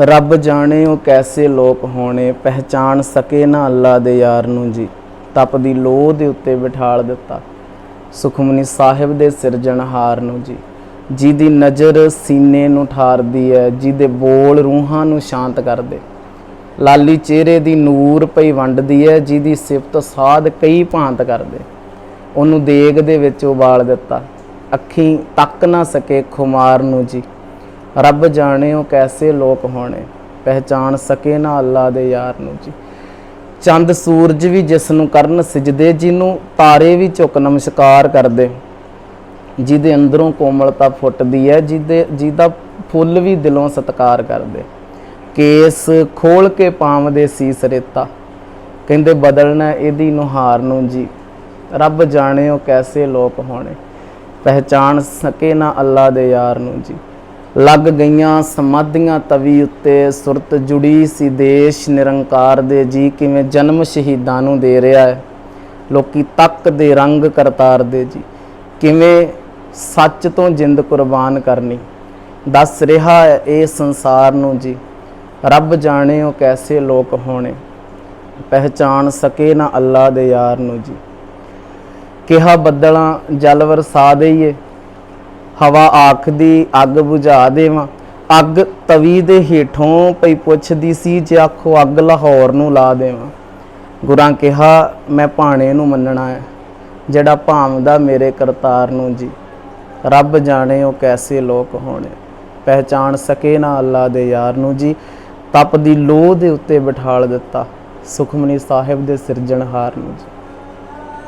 ਰੱਬ ਜਾਣੇ ਉਹ ਕੈਸੇ ਲੋਕ ਹੋਣੇ ਪਹਿਚਾਨ ਸਕੇ ਨਾ ਅੱਲਾ ਦੇ ਯਾਰ ਨੂੰ ਜੀ। ਤਪ ਦੀ ਲੋਹ ਦੇ ਉੱਤੇ ਬਿਠਾਲ ਦਿੱਤਾ। ਸੁਖਮਨੀ ਸਾਹਿਬ ਦੇ ਸਿਰਜਣਹਾਰ ਨੂੰ ਜੀ। ਜਿਹਦੀ ਨਜ਼ਰ ਸੀਨੇ ਨੂੰ ਠਾਰਦੀ ਹੈ ਜਿਹਦੇ ਬੋਲ ਰੂਹਾਂ ਨੂੰ ਸ਼ਾਂਤ ਕਰਦੇ। ਲਾਲੀ ਚਿਹਰੇ ਦੀ ਨੂਰ ਪਈ ਵੰਡਦੀ ਹੈ ਜਿਹਦੀ ਸਿਫਤ ਸਾਧ ਕਈ ਭਾਂਤ ਕਰਦੇ। ਉਹਨੂੰ ਦੇਗ ਦੇ ਵਿੱਚ ਉਬਾਲ ਦਿੱਤਾ। ਅੱਖੀਂ ਤੱਕ ਨਾ ਸਕੇ ਖੁਮਾਰ ਨੂੰ ਜੀ। ਰੱਬ ਜਾਣੇ ਉਹ ਕੈਸੇ ਲੋਕ ਹੋਣੇ ਪਹਿਚਾਨ ਸਕੇ ਨਾ ਅੱਲਾ ਦੇ ਯਾਰ ਨੂੰ ਜੀ। ਚੰਦ ਸੂਰਜ ਵੀ ਜਿਸ ਨੂੰ ਕਰਨ ਸਜਦੇ, ਜਿਹਨੂੰ ਤਾਰੇ ਵੀ ਝੁਕ ਨਮਸਕਾਰ ਕਰਦੇ। ਜਿਹਦੇ ਅੰਦਰੋਂ ਕੋਮਲਤਾ ਫੁੱਟਦੀ ਹੈ, ਜਿਹਦੇ, ਜਿਹਦਾ ਫੁੱਲ ਵੀ ਦਿਲੋਂ ਸਤਿਕਾਰ ਕਰਦੇ। ਕੇਸ ਖੋਲ ਕੇ ਪਾਵਦੇ ਸੀਸ ਰੇਤਾ ਕਹਿੰਦੇ ਬਦਲਣਾ ਇਹਦੀ ਨੁਹਾਰ ਨੂੰ ਜੀ। ਰੱਬ ਜਾਣੇ ਉਹ ਕੈਸੇ ਲੋਕ ਹੋਣੇ ਪਹਿਚਾਨ ਸਕੇ ਨਾ ਅੱਲਾ ਦੇ ਯਾਰ ਨੂੰ ਜੀ। ਲੱਗ ਗਈਆਂ ਸਮਾਧੀਆਂ ਤਵੀ ਉੱਤੇ, ਸੁਰਤ ਜੁੜੀ ਸੀ ਦੇਸ਼ ਨਿਰੰਕਾਰ ਦੇ, ਜੀ ਕਿਵੇਂ ਜਨਮ ਸ਼ਹੀਦਾਂ ਨੂੰ ਦੇ ਰਿਹਾ ਹੈ। ਲੋਕੀ ਤੱਕ ਦੇ ਰੰਗ ਕਰਤਾਰ ਦੇ ਜੀ। ਕਿਵੇਂ ਸੱਚ ਤੋਂ ਜਿੰਦ ਕੁਰਬਾਨ ਕਰਨੀ। ਦੱਸ ਰਿਹਾ ਹੈ ਇਹ ਸੰਸਾਰ ਨੂੰ ਜੀ। ਰੱਬ ਜਾਣੇ ਉਹ ਕੈਸੇ ਲੋਕ ਹੋਣੇ। ਪਹਿਚਾਨ ਸਕੇ ਨਾ ਅੱਲਾ ਦੇ ਯਾਰ ਨੂੰ ਜੀ। ਕਿਹਾ ਬੱਦਲਾਂ ਜਲ ਵਰਸਾ ਦੇਈਏ। ਹਵਾ ਆਖਦੀ, ਅੱਗ ਬੁਝਾ ਦੇਵਾਂ। ਅੱਗ ਤਵੀ ਦੇ ਹੇਠੋਂ ਪਈ ਪੁੱਛਦੀ ਸੀ, ਜੇ ਆਖੋ ਅੱਗ ਲਾਹੌਰ ਨੂੰ ਲਾ ਦੇਵਾਂ। ਗੁਰਾਂ ਕਿਹਾ, ਮੈਂ ਭਾਣੇ ਨੂੰ ਮੰਨਣਾ ਹੈ, ਜਿਹੜਾ ਭਾਵਦਾ ਮੇਰੇ ਕਰਤਾਰ ਨੂੰ ਜੀ। ਰੱਬ ਜਾਣੇ ਉਹ ਕੈਸੇ ਲੋਕ ਹੋਣੇ ਪਹਿਚਾਨ ਸਕੇ ਨਾ ਅੱਲਾ ਦੇ ਯਾਰ ਨੂੰ ਜੀ। ਤਪ ਦੀ ਲੋਹ ਦੇ ਉੱਤੇ ਬਿਠਾਲ ਦਿੱਤਾ, ਸੁਖਮਨੀ ਸਾਹਿਬ ਦੇ ਸਿਰਜਣਹਾਰ ਨੂੰ ਜੀ।